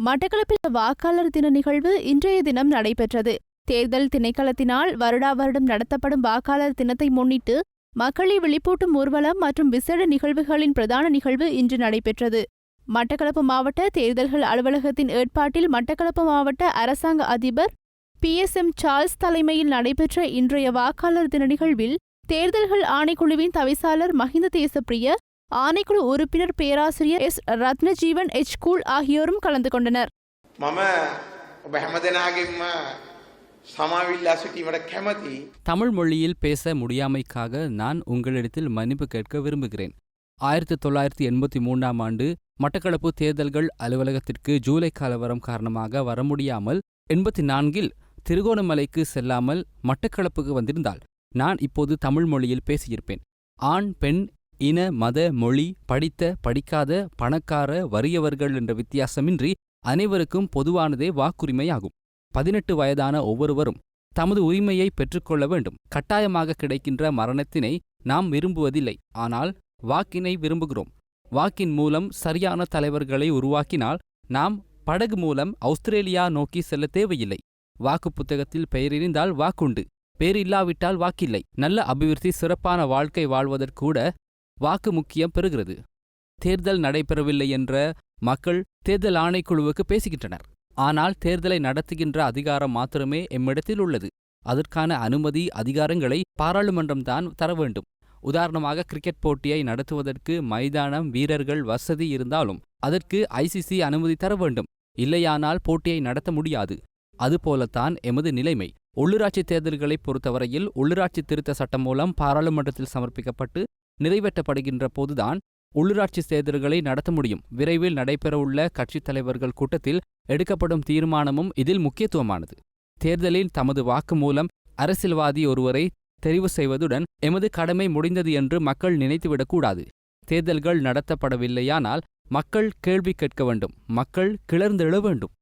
மட்டக்களப்பில் வாக்காளர் தின நிகழ்வு இன்றைய தினம் நடைபெற்றது. தேர்தல் திணைக்களத்தினால் வருடா வருடம் நடத்தப்படும் வாக்காளர் தினத்தை முன்னிட்டு மக்களை விழிப்பூட்டும் ஊர்வலம் மற்றும் விசேட நிகழ்வுகளின் பிரதான நிகழ்வு இன்று நடைபெற்றது. மட்டக்களப்பு மாவட்ட தேர்தல்கள் அலுவலகத்தின் ஏற்பாட்டில் மட்டக்களப்பு மாவட்ட அரசாங்க அதிபர் பி. எஸ். எம். சார்ல்ஸ் தலைமையில் நடைபெற்ற இன்றைய வாக்காளர் தின நிகழ்வில் தேர்தல்கள் ஆணைக்குழுவின் தவிசாளர் மஹிந்த தேசப்பிரிய ஆணைக்குழு உறுப்பினர் பேராசிரியர் எஸ். ரத்னஜீவன் எச் கூல் ஆகியோரும் கலந்து கொண்டனர். தமிழ் மொழியில் பேச முடியாமைக்காக நான் உங்களிடத்தில் மன்னிப்பு கேட்க விரும்புகிறேன். ஆயிரத்தி தொள்ளாயிரத்தி எண்பத்தி மூன்றாம் ஆண்டு மட்டக்களப்பு தேர்தல்கள் அலுவலகத்திற்கு ஜூலை கலவரம் காரணமாக வர முடியாமல் எண்பத்தி நான்கில் திருகோணமலைக்கு செல்லாமல் மட்டக்களப்புக்கு வந்திருந்தால் நான் இப்போது தமிழ் மொழியில் பேசியிருப்பேன். ஆண் பெண் இன மத மொழி படித்த படிக்காத பணக்கார வறியவர்கள் என்ற வித்தியாசமின்றி அனைவருக்கும் பொதுவானதே வாக்குரிமையாகும். பதினெட்டு வயதான ஒவ்வொருவரும் தமது உரிமையை பெற்றுக்கொள்ள வேண்டும். கட்டாயமாக கிடைக்கின்ற மரணத்தினை நாம் விரும்புவதில்லை. ஆனால் வாக்கினை விரும்புகிறோம். வாக்கின் மூலம் சரியான தலைவர்களை உருவாக்கினால் நாம் படகு மூலம் அவுஸ்திரேலியா நோக்கி செல்ல தேவையில்லை. வாக்கு புத்தகத்தில் பெயர் வாக்குண்டு. பேர் இல்லாவிட்டால் வாக்கில்லை. நல்ல அபிவிருத்தி சிறப்பான வாழ்க்கை வாழ்வதற்கூட வாக்கு முக்கியம் பெறுகிறது. தேர்தல் நடைபெறவில்லை என்ற மக்கள் தேர்தல் ஆணைக்குழுவுக்கு பேசுகின்றனர். ஆனால் தேர்தலை நடத்துகின்ற அதிகாரம் மாத்திரமே எம்மிடத்தில் உள்ளது. அதற்கான அனுமதி அதிகாரங்களை பாராளுமன்றம்தான் தர வேண்டும். உதாரணமாக கிரிக்கெட் போட்டியை நடத்துவதற்கு மைதானம் வீரர்கள் வசதி இருந்தாலும் அதற்கு ஐசிசி அனுமதி தர வேண்டும். இல்லையானால் போட்டியை நடத்த முடியாது. அதுபோலத்தான் எமது நிலைமை. உள்ளூராட்சி தேர்தல்களை பொறுத்தவரையில் உள்ளூராட்சி திருத்த சட்டம் மூலம் பாராளுமன்றத்தில் சமர்ப்பிக்கப்பட்டு நிறைவேற்றப்படுகின்ற போதுதான் உள்ளூராட்சி தேர்தல்களை நடத்த முடியும். விரைவில் நடைபெறவுள்ள கட்சித் தலைவர்கள் கூட்டத்தில் எடுக்கப்படும் தீர்மானமும் இதில் முக்கியத்துவமானது. தேர்தலில் தமது வாக்கு மூலம் அரசியல்வாதி ஒருவரை தெரிவு செய்வதுடன் எமது கடமை முடிந்தது என்று மக்கள் நினைத்துவிடக்கூடாது தேர்தல்கள் நடத்தப்படவில்லையானால் மக்கள் கேள்வி கேட்க வேண்டும். மக்கள் கிளர்ந்தெழ வேண்டும்.